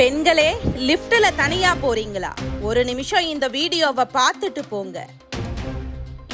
பெண்களே லிஃப்ட்ல தனியா போறீங்களா? ஒரு நிமிஷம் இந்த வீடியோவை பார்த்துட்டு போங்க.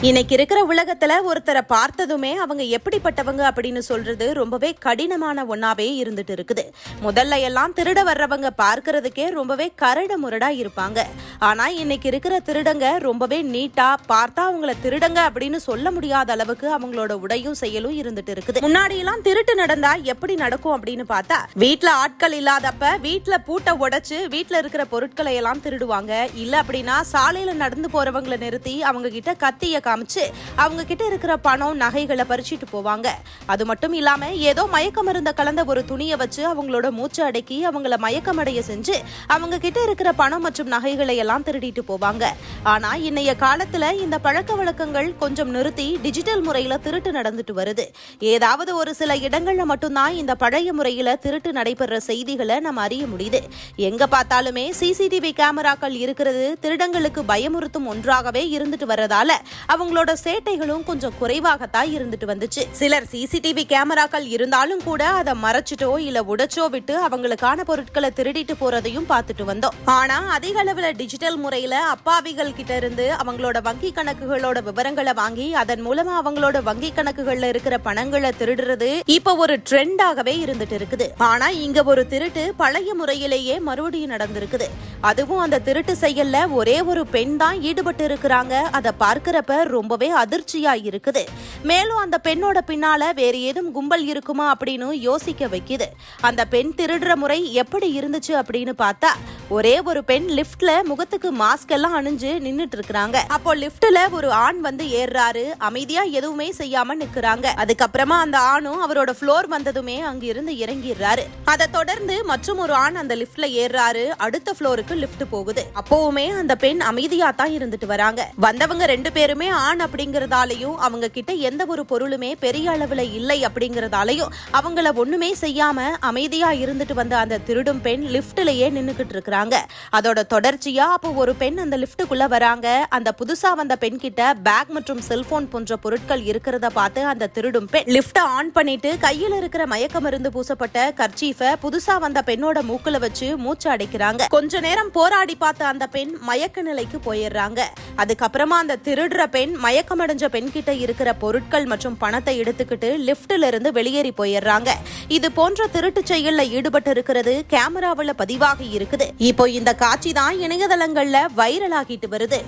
இன்னைக்கு இருக்கிற உலகத்துல ஒருத்தரை பார்த்ததுமே அவங்க எப்படிப்பட்டவங்க அப்படின்னு சொல்றது ரொம்பவே கடினமான ஒன்னாவே இருந்துட்டு இருக்குது. முதல்ல எல்லாம் திருட வர்றவங்க பார்க்கறதுக்கே ரொம்பவே கரடு முரடா இருப்பாங்க. ஆனால் இன்னைக்கு இருக்கிற திருடங்க ரொம்பவே நீட்டா பார்த்தா அவங்கள திருடங்க அப்படின்னு சொல்ல முடியாத அளவுக்கு அவங்களோட உடையும் செயலும் இருந்துட்டு இருக்குது. முன்னாடி எல்லாம் திருட்டு நடந்தா எப்படி நடக்கும் அப்படின்னு பார்த்தா வீட்டில் ஆட்கள் இல்லாதப்ப வீட்டில் பூட்டை உடைச்சு வீட்டில் இருக்கிற பொருட்களை எல்லாம் திருடுவாங்க. இல்ல அப்படின்னா சாலையில நடந்து போறவங்களை நிறுத்தி அவங்க கிட்ட கத்திய காமிச்சு அவங்க கிட்ட இருக்கிற பணம் நகைகளை பறிச்சிட்டு போவாங்க. அது மட்டும் இல்லாம ஏதோ மயக்க மருந்த கலந்த ஒரு துணியை வச்சு அவங்களோட மூச்சு அடக்கி அவங்கள மயக்கமடைய செஞ்சு அவங்க கிட்ட இருக்கிற பணம் மற்றும் நகைகளை எல்லாம் திருடிட்டு போவாங்க. ஆனா இன்னைய காலத்துல இந்த பழக்க வழக்கங்கள் கொஞ்சம் நிறுத்தி டிஜிட்டல் முறையில திருட்டு நடந்துட்டு வருது. ஏதாவது ஒரு சில இடங்கள்ல மட்டும்தான் இந்த பழைய முறையில திருட்டு நடைபெற செய்திகளை நம்ம அறிய முடியுது. எங்க பார்த்தாலுமே சிசிடிவி கேமராக்கள் இருக்கிறது திருடங்களுக்கு பயமுறுத்தும் ஒன்றாகவே இருந்துட்டு வர்றதால அவங்களோட சேட்டைகளும் கொஞ்சம் குறைவாகத்தான் இருந்துட்டு வந்துச்சு. சிலர் சிசிடிவி கேமராக்கள் இருந்தாலும் கூட அதை மறைச்சிட்டோ இல்ல உடைச்சோ விட்டு அவங்களுக்கான பொருட்களை திருடிட்டு போறதையும் பார்த்துட்டு வந்தோம். ஆனா அதிக அளவுல டிஜிட்டல் டிஜிட்டல் முறையில அப்பாவிகள் கிட்ட இருந்து அவங்களோட வங்கி கணக்குகளோட விவரங்களை வாங்கி அதன் மூலமா அவங்களோட வங்கி கணக்குகள்ல இருக்கிற பணங்களை திருடுறது இப்ப ஒரு ட்ரெண்டாகவே இருந்துட்டு இருக்குது. ஆனா இங்க ஒரு திருட்டு பழைய முறையிலேயே மறுபடியும் நடந்திருக்குது. அதுவும் அந்த திருட்டு செயல்ல ஒரே ஒரு பெண் தான் ஈடுபட்டு இருக்கிறாங்க. அதை பார்க்கிறப்ப ரொம்பவே அதிர்ச்சியா இருக்குது. மேலும் அந்த பெண்ணோட பின்னால வேற ஏதும் கும்பல் இருக்குமா அப்படின்னு யோசிக்க வைக்குது. அந்த பெண் திருடுற முறை எப்படி இருந்துச்சு அப்படின்னு பார்த்தா ஒரே ஒரு பெண் லிஃப்ட்ல முகத்துக்கு மாஸ்க் எல்லாம் அணிஞ்சு நின்னுட்டு இருக்கிறாங்க அப்போ லிப்ட்ல ஒரு ஆண் வந்து ஏறுறாரு. அமைதியா எதுவுமே செய்யாம நிக்கிறாங்க. அதுக்கப்புறமா அந்த ஆணும் அவரோட ஃப்ளோர் வந்ததுமே அங்க இருந்து இறங்கிடுறாரு. அதை தொடர்ந்து மற்றும் ஒரு ஆண் அந்த லிப்ட்ல ஏறுறாரு. அடுத்த ஃப்ளோருக்கு லிஃப்ட் போகுது. அப்போவுமே அந்த பெண் அமைதியா தான் இருந்துட்டு வராங்க. வந்தவங்க ரெண்டு பேருமே ஆண் அப்படிங்கறதாலையும் அவங்க கிட்ட எந்த ஒரு பொருளுமே பெரிய அளவுல இல்லை அப்படிங்கறதாலையும் அவங்கள ஒண்ணுமே செய்யாம அமைதியா இருந்துட்டு வந்த அந்த திருடும் பெண் லிப்ட்லயே நின்னுகிட்டு இருக்கிறாங்க. அதோட தொடர்ச்சியா அப்போ ஒரு பெண் அந்த லிஃப்ட்டுக்குள்ள வராங்க. அந்த புதுசா வந்த பெண் கிட்ட பேக் மற்றும் செல்போன் போன்ற பொருட்கள் இருக்கிறத பார்த்து அந்த திருடும் பெண் லிஃப்ட ஆன் பண்ணிட்டு கையில இருக்கிற மயக்க மருந்து பூசப்பட்ட கர்ச்சீஃப புதுசா வந்த பெண்ணோட மூக்குல வச்சு மூச்சு அடைக்கிறாங்க. கொஞ்ச நேரம் போராடி பார்த்த அந்த பெண் மயக்க நிலைக்கு போயிடுறாங்க. அதுக்கப்புறமா அந்த திருடுற பெண் மயக்கமடைஞ்ச பெண் கிட்ட இருக்கிற பொருட்கள் மற்றும் பணத்தை எடுத்துக்கிட்டு லிஃப்ட்ல இருந்து வெளியேறி போயிடுறாங்க. இது போன்ற திருட்டு செயல்ல ஈடுபட்டு இருக்கிறது கேமராவுல பதிவாகி இருக்குது. இப்போ இந்த காட்சி தான் இணையதளங்கள்ல வைரல் ஆகிட்டு வருது.